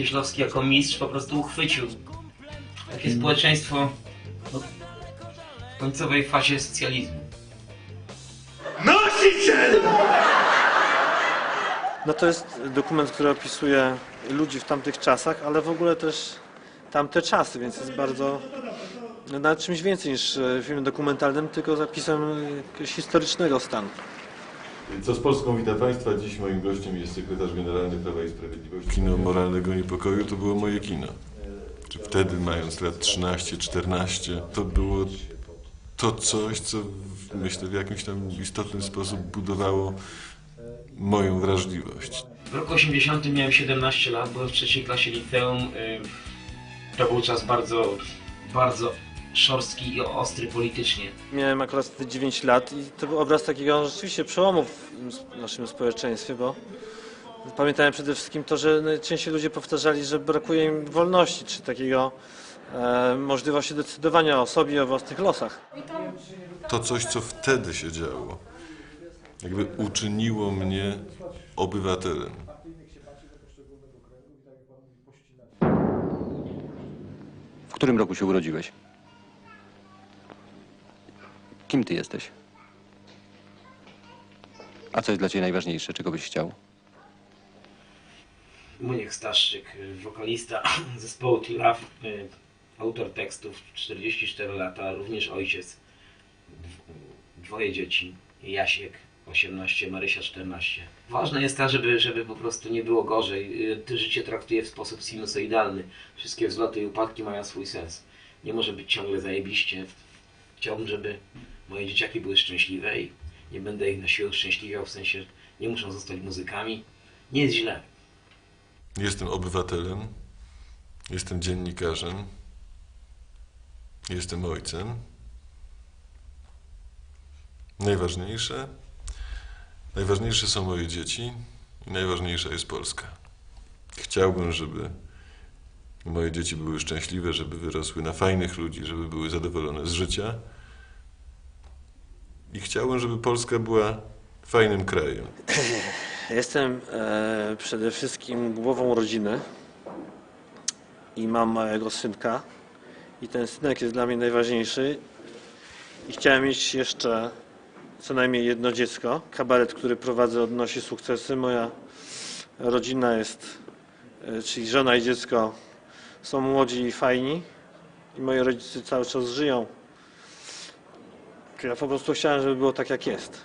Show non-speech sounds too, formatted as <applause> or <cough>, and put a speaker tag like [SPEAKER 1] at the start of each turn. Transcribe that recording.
[SPEAKER 1] Kieślowski jako mistrz po prostu uchwycił takie społeczeństwo no, w końcowej fazie socjalizmu.
[SPEAKER 2] No to jest dokument, który opisuje ludzi w tamtych czasach, ale w ogóle też tamte czasy, więc jest bardzo no, nawet czymś więcej niż e, filmem dokumentalnym, tylko zapisem e, jakiegoś historycznego stanu.
[SPEAKER 3] Co z Polską wita Państwa. Dziś moim gościem jest sekretarz generalny Prawa i Sprawiedliwości. Kino moralnego niepokoju to było moje kino. Czy wtedy, mając lat 13-14, to było to coś, co w- myślę w jakimś tam istotny sposób budowało moją wrażliwość.
[SPEAKER 1] W roku 80 miałem 17 lat, byłem w trzeciej klasie liceum. y, To był czas bardzo, bardzo szorstki i ostry politycznie.
[SPEAKER 2] Miałem akurat wtedy 9 lat i to był obraz takiego rzeczywiście przełomu w naszym społeczeństwie, bo pamiętałem przede wszystkim to, że najczęściej ludzie powtarzali, że brakuje im wolności, czy takiego e, możliwości decydowania o sobie i o własnych losach.
[SPEAKER 3] To coś, co wtedy się działo, jakby uczyniło mnie obywatelem.
[SPEAKER 4] W którym roku się urodziłeś? Kim ty jesteś? A co jest dla ciebie najważniejsze? Czego byś chciał?
[SPEAKER 1] Muniek Staszczyk, y, wokalista <clears throat> zespołu T-Love, y, autor tekstów, 44 lata, również ojciec, dw- dwoje dzieci, Jasiek 18, Marysia 14. Ważne jest to, żeby, żeby po prostu nie było gorzej. Y, Ty życie traktuje w sposób sinusoidalny. Wszystkie wzloty i upadki mają swój sens. Nie może być ciągle zajebiście. Chciałbym, żeby moje dzieciaki były szczęśliwe i nie będę ich na siłę uszczęśliwiał, w sensie nie muszą zostać muzykami. Nie jest źle.
[SPEAKER 3] Jestem obywatelem, jestem dziennikarzem, jestem ojcem. Najważniejsze, najważniejsze są moje dzieci i najważniejsza jest Polska. Chciałbym, żeby moje dzieci były szczęśliwe, żeby wyrosły na fajnych ludzi, żeby były zadowolone z życia. I chciałbym, żeby Polska była fajnym krajem. <clears throat>
[SPEAKER 2] Jestem e, przede wszystkim głową rodziny i mam małego synka. I ten synek jest dla mnie najważniejszy. I chciałem mieć jeszcze co najmniej jedno dziecko. Kabaret, który prowadzę, odnosi sukcesy. Moja rodzina jest, e, czyli żona i dziecko, są młodzi i fajni. I moi rodzice cały czas żyją. Ja po prostu chciałem, żeby było tak, jak jest.